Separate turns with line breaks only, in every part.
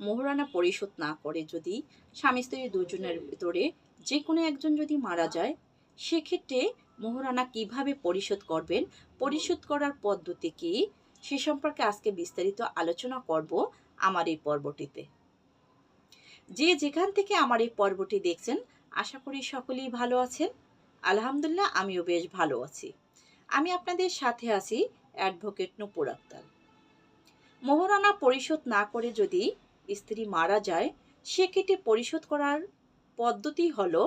মোহরানা পরিশোধ না করে যদি স্বামী স্ত্রী দুজনের ভিতরে যে কোনো একজন যদি মারা যায় সেক্ষেত্রে মোহরানা কীভাবে পরিশোধ করবেন? পরিশোধ করার পদ্ধতি কি সে সম্পর্কে আজকে বিস্তারিত আলোচনা করব আমার এই পর্বটিতে। যে যেখান থেকে আমার এই পর্বটি দেখছেন আশা করি সকলেই ভালো আছেন। আলহামদুলিল্লাহ আমিও বেশ ভালো আছি। আমি আপনাদের সাথে আছি অ্যাডভোকেট নুপুর আক্তার। মোহরানা পরিশোধ না করে যদি স্ত্রী মারা যায় সেক্ষেত্রে পরিশোধ করার পদ্ধতি হলো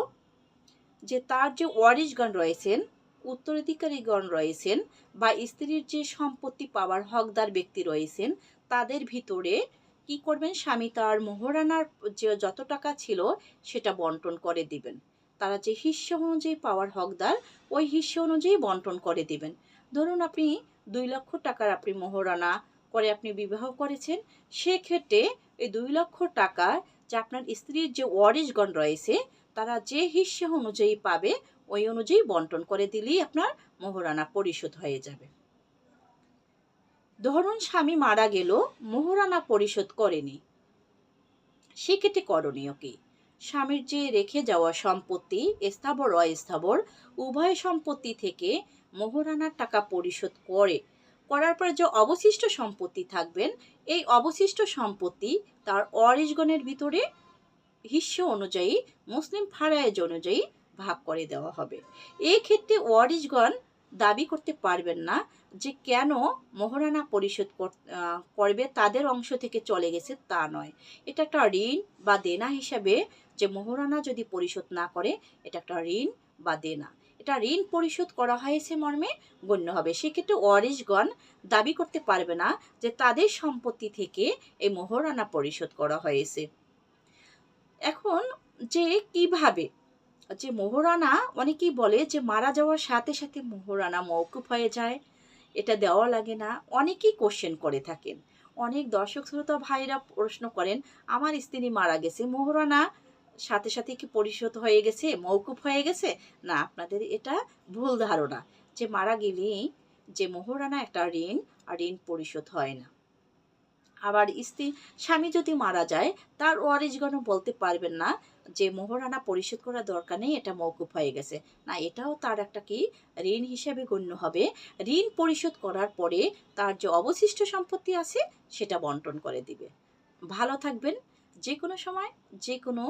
যে তার যে ওয়ারিশগণ রয়েছেন, উত্তরাধিকারীগণ রয়েছেন বা স্ত্রীর যে সম্পত্তি পাওয়ার হকদার ব্যক্তি রয়েছেন, তাদের ভিতরে কি করবেন? স্বামী তার মোহরানার যে যত টাকা ছিল সেটা বন্টন করে দিবেন। তারা যে হিস্য অনুযায়ী পাওয়ার হকদার, ওই হিস্য অনুযায়ী বন্টন করে দিবেন। ধরুন আপনি দুই লক্ষ টাকার আপনি মোহরানা করে আপনি বিবাহ করেছেন, সেক্ষেত্রে এই দুই লক্ষ টাকা যে আপনার স্ত্রীর যে ওয়ারিশগণ রয়েছে, তারা যে হিস্য অনুযায়ী পাবে, ওই অনুযায়ী বন্টন করে দিলেই আপনার মোহরানা পরিশোধ হয়ে যাবে। ধরুন স্বামী মারা গেল, মোহরানা পরিশোধ করেনি। সেক্ষেত্রে করণীয় কি? স্বামীর যে রেখে যাওয়া সম্পত্তি স্থাবর অস্থাবর উভয় সম্পত্তি থেকে মোহরানার টাকা পরিশোধ করে করার পরে যে অবশিষ্ট সম্পত্তি থাকবেন, এই অবশিষ্ট সম্পত্তি তার অরিশগণের ভিতরে হিস্য অনুযায়ী, মুসলিম ফারায়েজ অনুযায়ী ভাগ করে দেওয়া হবে। এই ক্ষেত্রে ওয়ারিশগণ দাবি করতে পারবেন না যে কেন মোহরানা পরিশোধ কর- করবে, তাদের অংশ থেকে চলে গেছে তা নয়। এটা একটা ঋণ বা দেনা হিসাবে যে মোহরানা যদি পরিশোধ না করে, এটা একটা ঋণ বা দেনা। এটা ঋণ পরিশোধ করা হয়েছে মর্মে গণ্য হবে। সেক্ষেত্রে ওয়ারিশগণ দাবি করতে পারবে না যে তাদের সম্পত্তি থেকে এই মোহরানা পরিশোধ করা হয়েছে। এখন যে কীভাবে যে মোহরানা অনেকেই বলে যে মারা যাওয়ার সাথে সাথে মোহরানা মৌকুফ হয়ে যায়, এটা দেওয়া লাগে না। অনেকেই কোশ্চেন করে থাকেন। অনেক দর্শক শ্রোতা ভাইরা প্রশ্ন করেন, আমার স্ত্রী মারা গেছে, মোহরানা সাথে সাথে কি পরিশোধ হয়ে গেছে মৌকুফ হয়ে গেছে? না, আপনাদের এটা ভুল ধারণা। যে মারা গেলেই যে মোহরানা একটা ঋণ, আর ঋণ পরিশোধ হয় না। আবার স্ত্রী, স্বামী যদি মারা যায়, তার ওয়ারিশগণও বলতে পারবেন না যে মোহরানা পরিশোধ করার দরকার নেই, এটা মৌকুফ হয়ে গেছে। না, এটাও তার একটা কি? ঋণ হিসেবে গণ্য হবে। ঋণ পরিশোধ করার পরে তার যে অবশিষ্ট সম্পত্তি আছে, সেটা বন্টন করে দিবে। ভালো থাকবেন। যে কোনো সময়, যে কোনো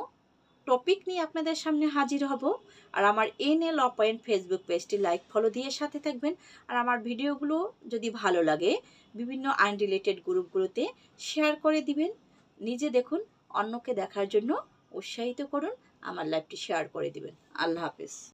টপিক নিয়ে আপনাদের সামনে হাজির হব। আর আমার এন এল অপয়েন্ট ফেসবুক পেজটি লাইক ফলো দিয়ে সাথে থাকবেন। আর আমার ভিডিওগুলো যদি ভালো লাগে, বিভিন্ন আইন রিলেটেড গ্রুপগুলোতে শেয়ার করে দিবেন। নিজে দেখুন, অন্যকে দেখার জন্য উৎসাহিত করুন, আমার লাইভটি শেয়ার করে দিবেন। আল্লাহ হাফেজ।